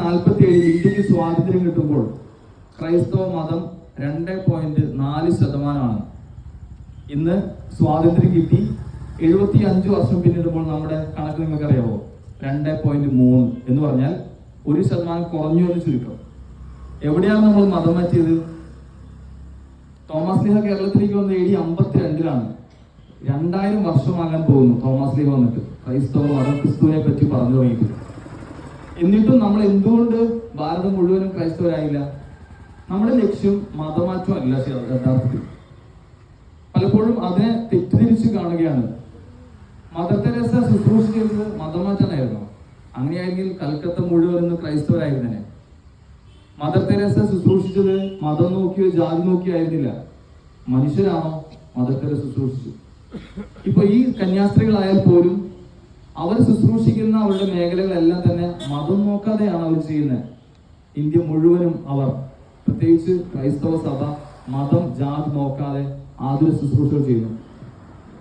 നാൽപ്പത്തി ഏഴിൽ ഇന്ത്യയ്ക്ക് സ്വാതന്ത്ര്യം കിട്ടുമ്പോൾ ക്രൈസ്തവ മതം രണ്ട് പോയിന്റ് നാല് ശതമാനമാണ്. ഇന്ന് സ്വാതന്ത്ര്യം കിട്ടി. എഴുപത്തി അഞ്ച് വർഷം പിന്നിടുമ്പോൾ നമ്മുടെ കണക്ക് നിങ്ങൾക്ക് അറിയാമോ രണ്ട് പോയിന്റ് മൂന്ന് എന്ന് പറഞ്ഞാൽ ഒരു ശതമാനം കുറഞ്ഞു എന്ന് ചുരുക്കം. എവിടെയാണ് നമ്മൾ മതം മാറ്റിയത്? തോമസ് ലീഹ കേരളത്തിലേക്ക് വന്ന എ ഡി അമ്പത്തിരണ്ടിലാണ്. രണ്ടായിരം വർഷമാകാൻ പോകുന്നു തോമസ് ലീഹ വന്നിട്ട്. ക്രൈസ്തവ മതം ക്രിസ്തുവിനെ പറ്റി പറഞ്ഞു തുടങ്ങിയിട്ട്. എന്നിട്ടും നമ്മൾ എന്തുകൊണ്ട് ഭാരതം മുഴുവനും ക്രൈസ്തവരായില്ല? നമ്മുടെ ലക്ഷ്യം മതമാറ്റം അല്ല യഥാർത്ഥത്തിൽ പലപ്പോഴും അതിനെ തെറ്റിദ്ധരിച്ച് കാണുകയാണ്. മദർ തെരേസ ശുശ്രൂഷ ചെയ്തത് മതമാറ്റമായിരുന്നു. അങ്ങനെയാണെങ്കിൽ കൽക്കത്ത മുഴുവൻ ക്രൈസ്തവരായിരുന്നേ മദർ തെരേസ ശുശ്രൂഷിച്ചത് മതം നോക്കിയോ ജാതി നോക്കിയോ ആയിരുന്നില്ല. മനുഷ്യരാണോ മദർ തെരേസ ശുശ്രൂഷിച്ചു ഇപ്പൊ ഈ കന്യാസ്ത്രീകളായാൽ പോലും അവർ ശുശ്രൂഷിക്കുന്ന അവരുടെ മേഖലകളെല്ലാം തന്നെ മതം നോക്കാതെയാണ് അവർ ചെയ്യുന്നത്. ഇന്ത്യ മുഴുവനും അവർ പ്രത്യേകിച്ച് ക്രൈസ്തവ സഭ മതം ജാതി നോക്കാതെ ആതുര ശുശ്രൂഷകൾ ചെയ്യുന്നു.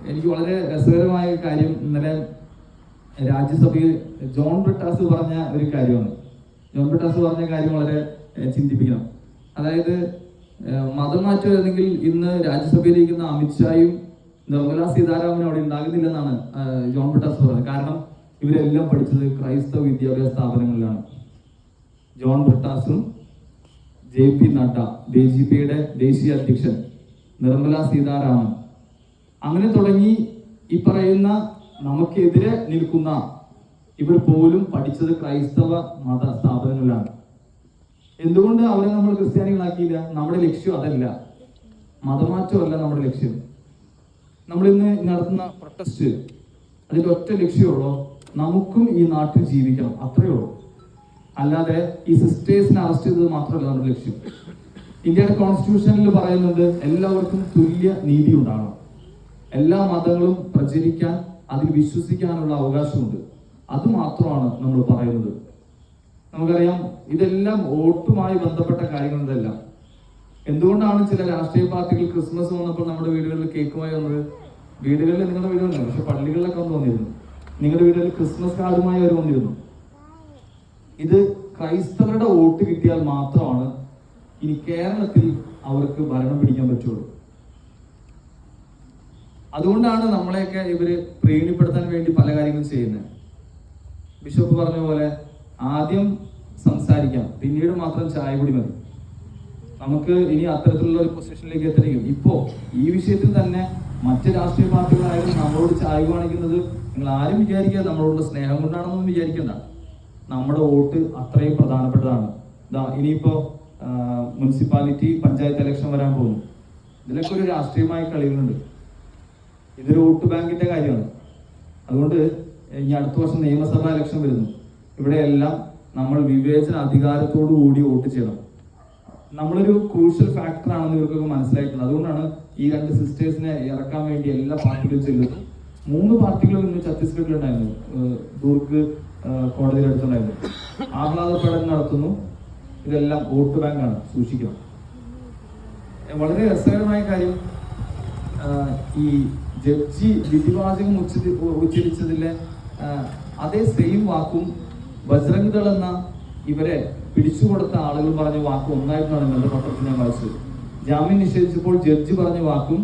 എനിക്ക് വളരെ രസകരമായ കാര്യം ഇന്നലെ രാജ്യസഭയിൽ ജോൺ ബ്രിട്ടാസ് പറഞ്ഞ ഒരു കാര്യമാണ്. ജോൺ ബ്രിട്ടാസ് പറഞ്ഞ കാര്യം വളരെ ചിന്തിപ്പിക്കണം. അതായത് മതം മാറ്റം അല്ലെങ്കിൽ ഇന്ന് രാജ്യസഭയിലിരിക്കുന്ന അമിത്ഷായും നിർമ്മല സീതാരാമൻ അവിടെ ഉണ്ടാകുന്നില്ലെന്നാണ് ജോൺ ബ്രിട്ടാസ് പറഞ്ഞത്. കാരണം ഇവരെല്ലാം പഠിച്ചത് ക്രൈസ്തവ വിദ്യാഭ്യാസ സ്ഥാപനങ്ങളിലാണ്. John ബ്രിട്ടാസും J P Nadda B J പിയുടെ ദേശീയ അധ്യക്ഷൻ നിർമ്മല സീതാരാമൻ. അങ്ങനെ തുടങ്ങി ഈ പറയുന്ന നമുക്കെതിരെ നിൽക്കുന്ന ഇവർ പോലും പഠിച്ചത് ക്രൈസ്തവ മത സ്ഥാപനങ്ങളിലാണ്. എന്തുകൊണ്ട് അവരെ നമ്മൾ ക്രിസ്ത്യാനികളാക്കിയില്ല? നമ്മുടെ ലക്ഷ്യം അതല്ല. മതമാറ്റമല്ല നമ്മുടെ ലക്ഷ്യം. നമ്മൾ ഇന്ന് നടത്തുന്ന പ്രൊട്ടസ്റ്റ് അതിന്റെ ഒറ്റ ലക്ഷ്യമുള്ളൂ നമുക്കും ഈ നാട്ടിൽ ജീവിക്കണം. അത്രയേ ഉള്ളൂ. അല്ലാതെ ഈ സിസ്റ്റേഴ്സിനെ അറസ്റ്റ് ചെയ്തത് മാത്രമല്ല നമ്മുടെ ലക്ഷ്യം. ഇന്ത്യയുടെ കോൺസ്റ്റിറ്റ്യൂഷനിൽ പറയുന്നത് എല്ലാവർക്കും തുല്യ നീതി ഉണ്ടാകണം എല്ലാ മതങ്ങളും പ്രചരിക്കാൻ അതിൽ വിശ്വസിക്കാനുള്ള അവകാശമുണ്ട്. അത് മാത്രമാണ് നമ്മൾ പറയുന്നത്. നമുക്കറിയാം ഇതെല്ലാം വോട്ടുമായി ബന്ധപ്പെട്ട കാര്യങ്ങൾ ഇതെല്ലാം. എന്തുകൊണ്ടാണ് ചില രാഷ്ട്രീയ പാർട്ടികൾ ക്രിസ്മസ് വന്നപ്പോൾ നമ്മുടെ വീടുകളിൽ കേക്കുമായി വന്നത്? വീടുകളിൽ നിങ്ങളുടെ വീടുകളിൽ പക്ഷെ പള്ളികളിലൊക്കെ വന്ന് വന്നിരുന്നു. നിങ്ങളുടെ വീടുകളിൽ ക്രിസ്മസ് കാർഡുമായി അവർ വന്നിരുന്നു. ഇത് ക്രൈസ്തവരുടെ വോട്ട് കിട്ടിയാൽ മാത്രമാണ് ഇനി കേരളത്തിൽ അവർക്ക് ഭരണം പിടിക്കാൻ പറ്റുള്ളൂ. അതുകൊണ്ടാണ് നമ്മളെയൊക്കെ ഇവർ പ്രീണിപ്പെടുത്താൻ വേണ്ടി പല കാര്യങ്ങളും ചെയ്യുന്നത്. ബിഷപ്പ് പറഞ്ഞ പോലെ ആദ്യം സംസാരിക്കാം. പിന്നീട് മാത്രം ചായ കുടി മതി. നമുക്ക് ഇനി അത്തരത്തിലുള്ള ഒരു പൊസിഷനിലേക്ക് എത്തണമെങ്കിൽ ഇപ്പോ ഈ വിഷയത്തിൽ തന്നെ മറ്റ് രാഷ്ട്രീയ പാർട്ടികളായാലും നമ്മളോട് ചായ കാണിക്കുന്നത് നിങ്ങൾ ആരും വിചാരിക്കുക നമ്മളോടുള്ള സ്നേഹം കൊണ്ടാണെന്നൊന്നും വിചാരിക്കണ്ട. നമ്മുടെ വോട്ട് അത്രയും പ്രധാനപ്പെട്ടതാണ്. ദാ ഇനിയിപ്പോ ആ, മുനിസിപ്പാലിറ്റി പഞ്ചായത്ത് ഇലക്ഷൻ വരാൻ പോകുന്നു. ഇതിലൊക്കെ ഒരു രാഷ്ട്രീയമായ കളികളുണ്ട്. ഇതൊരു വോട്ട് ബാങ്കിന്റെ കാര്യമാണ്. അതുകൊണ്ട് ഇനി അടുത്ത വർഷം നിയമസഭാ ഇലക്ഷൻ വരുന്നു. ഇവിടെയെല്ലാം നമ്മൾ വിവേചന അധികാരത്തോടു കൂടി വോട്ട് ചെയ്യണം. നമ്മളൊരു ക്രൂഷ്യൽ ഫാക്ടർ ആണെന്ന് ഇവർക്കൊക്കെ മനസ്സിലായിട്ടുണ്ട്. അതുകൊണ്ടാണ് ഈ രണ്ട് സിസ്റ്റേഴ്സിനെ ഇറക്കാൻ വേണ്ടി എല്ലാ പാർട്ടികളും ചെല്ലുന്നത് മൂന്ന് പാർട്ടികളും ഇന്ന് ഛത്തീസ്ഗഡിലുണ്ടായിരുന്നു ദൂർഗ് കോടതിയിൽ അടുത്തുണ്ടായിരുന്നു. ആഹ്ലാദ പ്രകടനം നടത്തുന്നു. ഇതെല്ലാം വോട്ട് ബാങ്കാണ് സൂക്ഷിക്കണം. വളരെ രസകരമായ കാര്യം ഈ ജഡ്ജി വിധിവാചകം ഉച്ചരി ഉച്ചരിച്ചതിലെ അതേ സെയിം വാക്കും ബജ്രംഗ് ദൾ എന്ന ഇവരെ പിടിച്ചുകൊടുത്ത ആളുകൾ പറഞ്ഞ വാക്കും ഒന്നായിരുന്നാണ് ഇന്നത്തെ പത്രത്തിൽ ഞാൻ വായിച്ചത് ജാമ്യം നിഷേധിച്ചപ്പോൾ ജഡ്ജി പറഞ്ഞ വാക്കും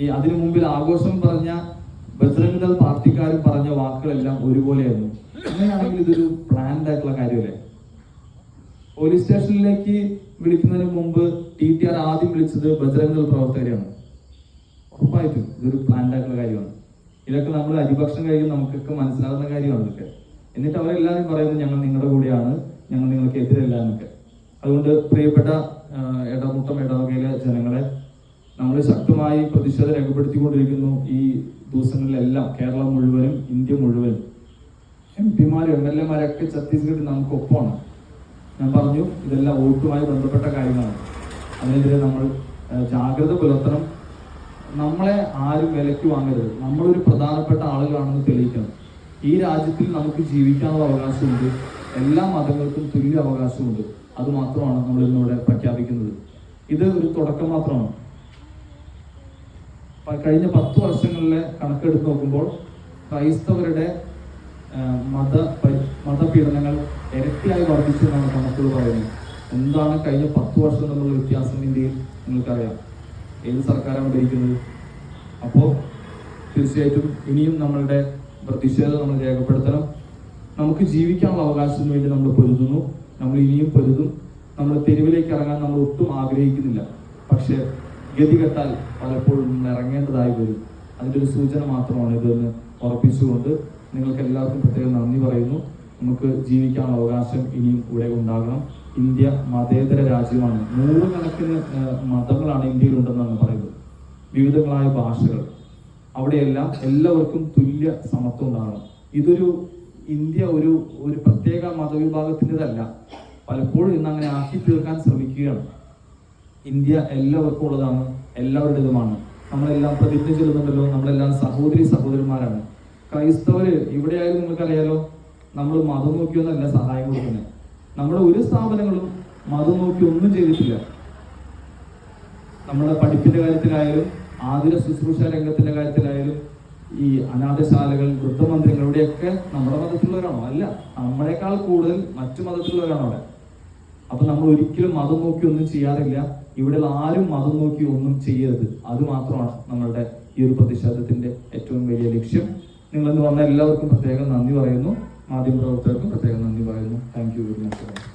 ഈ അതിനു മുമ്പിൽ ആഘോഷം പറഞ്ഞ ബജ്രംഗ് ദൾ പാർട്ടിക്കാരും പറഞ്ഞ വാക്കുകളെല്ലാം ഒരുപോലെയായിരുന്നു. അങ്ങനെയാണെങ്കിൽ ഇതൊരു പ്ലാൻഡ് ആയിട്ടുള്ള കാര്യമല്ലേ? പോലീസ് സ്റ്റേഷനിലേക്ക് വിളിക്കുന്നതിന് മുമ്പ് ടി ടി ആർ ആദ്യം വിളിച്ചത് ബജ്രംഗ് ദൾ പ്രവർത്തകരെയാണ്. ഉറപ്പായിട്ടും ഇതൊരു പ്ലാൻഡ് ആയിട്ടുള്ള കാര്യമാണ്. ഇതൊക്കെ നമ്മൾ അരിഭക്ഷണം കഴിക്കും നമുക്കൊക്കെ മനസ്സിലാകുന്ന കാര്യമാണ് ഇതൊക്കെ. എന്നിട്ട് അവരെല്ലാവരും പറയുന്നത് ഞങ്ങൾ നിങ്ങളുടെ കൂടെയാണ് ഞങ്ങൾ നിങ്ങൾക്ക് എതിരല്ല എന്നൊക്കെ. അതുകൊണ്ട് പ്രിയപ്പെട്ട ഇടമുട്ടം ഇടവകയിലെ ജനങ്ങളെ നമ്മൾ ശക്തമായി പ്രതിഷേധം രേഖപ്പെടുത്തിക്കൊണ്ടിരിക്കുന്നു ഈ ദിവസങ്ങളിലെല്ലാം കേരളം മുഴുവനും ഇന്ത്യ മുഴുവനും. എം പിമാരും എം എൽ എമാരൊക്കെ ഛത്തീസ്ഗഡ് നമുക്കൊപ്പമാണ്. ഞാൻ പറഞ്ഞു ഇതെല്ലാം വോട്ടുമായി ബന്ധപ്പെട്ട കാര്യങ്ങളാണ്. അതിനെതിരെ നമ്മൾ ജാഗ്രത പുലർത്തണം. നമ്മളെ ആരും വിലയ്ക്ക് വാങ്ങരുത്. നമ്മളൊരു പ്രധാനപ്പെട്ട ആളുകളാണെന്ന് തെളിയിക്കണം. ഈ രാജ്യത്തിൽ നമുക്ക് ജീവിക്കാനുള്ള അവകാശമുണ്ട്. എല്ലാ മതങ്ങൾക്കും തുല്യ അവകാശമുണ്ട്. അത് മാത്രമാണ് നമ്മൾ ഇന്നിവിടെ പ്രഖ്യാപിക്കുന്നത്. ഇത് ഒരു തുടക്കം മാത്രമാണ്. കഴിഞ്ഞ പത്ത് വർഷങ്ങളിലെ കണക്കെടുത്ത് നോക്കുമ്പോൾ ക്രൈസ്തവരുടെ മത മതപീഡനങ്ങൾ ഇരട്ടിയായി വർദ്ധിച്ചു എന്നാണ് കണക്കുകൾ പറയുന്നത്. എന്താണ് കഴിഞ്ഞ പത്ത് വർഷം തമ്മിലുള്ള വ്യത്യാസം ഇന്ത്യയിൽ നിങ്ങൾക്കറിയാം. ഏത് സർക്കാരാണ് ഭരിക്കുന്നത്? അപ്പോൾ തീർച്ചയായിട്ടും ഇനിയും നമ്മളുടെ പ്രതിഷേധം നമ്മൾ രേഖപ്പെടുത്തണം. നമുക്ക് ജീവിക്കാനുള്ള അവകാശത്തിന് വേണ്ടി നമ്മൾ പൊരുതുന്നു. നമ്മൾ ഇനിയും പൊരുതും. നമ്മൾ തെരുവിലേക്ക് ഇറങ്ങാൻ നമ്മൾ ഒട്ടും ആഗ്രഹിക്കുന്നില്ല. പക്ഷെ ഗതികെട്ടാൽ പലപ്പോഴും ഇറങ്ങേണ്ടതായി വരും. അതിന്റെ ഒരു സൂചന മാത്രമാണ് ഇതെന്ന് ഉറപ്പിച്ചുകൊണ്ട് നിങ്ങൾക്ക് എല്ലാവർക്കും പ്രത്യേകം നന്ദി പറയുന്നു. നമുക്ക് ജീവിക്കാനുള്ള അവകാശം ഇനിയും ഇവിടെ ഉണ്ടാകണം. ഇന്ത്യ മതേതര രാജ്യമാണ്. നൂറുകണക്കിന് മതങ്ങളാണ് മതങ്ങളാണ് ഇന്ത്യയിലുണ്ടെന്നാണ് പറയുന്നത്. വിവിധങ്ങളായ ഭാഷകൾ. അവിടെയെല്ലാം എല്ലാവർക്കും തുല്യ സമത്വം ഉണ്ടാകണം. ഇതൊരു ഇന്ത്യ ഒരു ഒരു പ്രത്യേക മതവിഭാഗത്തിന്റെതല്ല. പലപ്പോഴും ഇന്ന് അങ്ങനെ ആക്കി തീർക്കാൻ ശ്രമിക്കുകയാണ്. ഇന്ത്യ എല്ലാവർക്കും ഉള്ളതാണ് എല്ലാവരുടേതുമാണ്. നമ്മളെല്ലാം പ്രതിജ്ഞ ചെല്ലുന്നുണ്ടല്ലോ നമ്മളെല്ലാം സഹോദരി സഹോദരന്മാരാണ്. ക്രൈസ്തവര് ഇവിടെയായാലും നിങ്ങൾക്കറിയാലോ നമ്മൾ മതം നോക്കിയൊന്നല്ല സഹായം കൊടുക്കുന്നത് നമ്മുടെ ഒരു സ്ഥാപനങ്ങളും മതം നോക്കി ഒന്നും ചെയ്തിട്ടില്ല. നമ്മുടെ പഠിപ്പിന്റെ കാര്യത്തിലായാലും ആതുര ശുശ്രൂഷ രംഗത്തിന്റെ കാര്യത്തിലായാലും ഈ അനാഥശാലകൾ വൃദ്ധമന്ദിരങ്ങൾ ഇവിടെയൊക്കെ നമ്മുടെ മതത്തിലുള്ളവരാണോ? അല്ല നമ്മളെക്കാൾ കൂടുതൽ മറ്റു മതത്തിലുള്ളവരാണോ അവിടെ. അപ്പൊ നമ്മൾ ഒരിക്കലും മതം നോക്കി ഒന്നും ചെയ്യാറില്ല. ഇവിടെ ആരും മതം നോക്കി ഒന്നും ചെയ്യരുത്. അത് മാത്രമാണ് നമ്മളുടെ ഈ ഒരു പ്രതിഷേധത്തിന്റെ ഏറ്റവും വലിയ ലക്ഷ്യം. നിങ്ങൾ വന്ന എല്ലാവർക്കും പ്രത്യേകം നന്ദി പറയുന്നു. മാധ്യമപ്രവർത്തകർക്കും പ്രത്യേകം നന്ദി പറയുന്നു. Thank you very much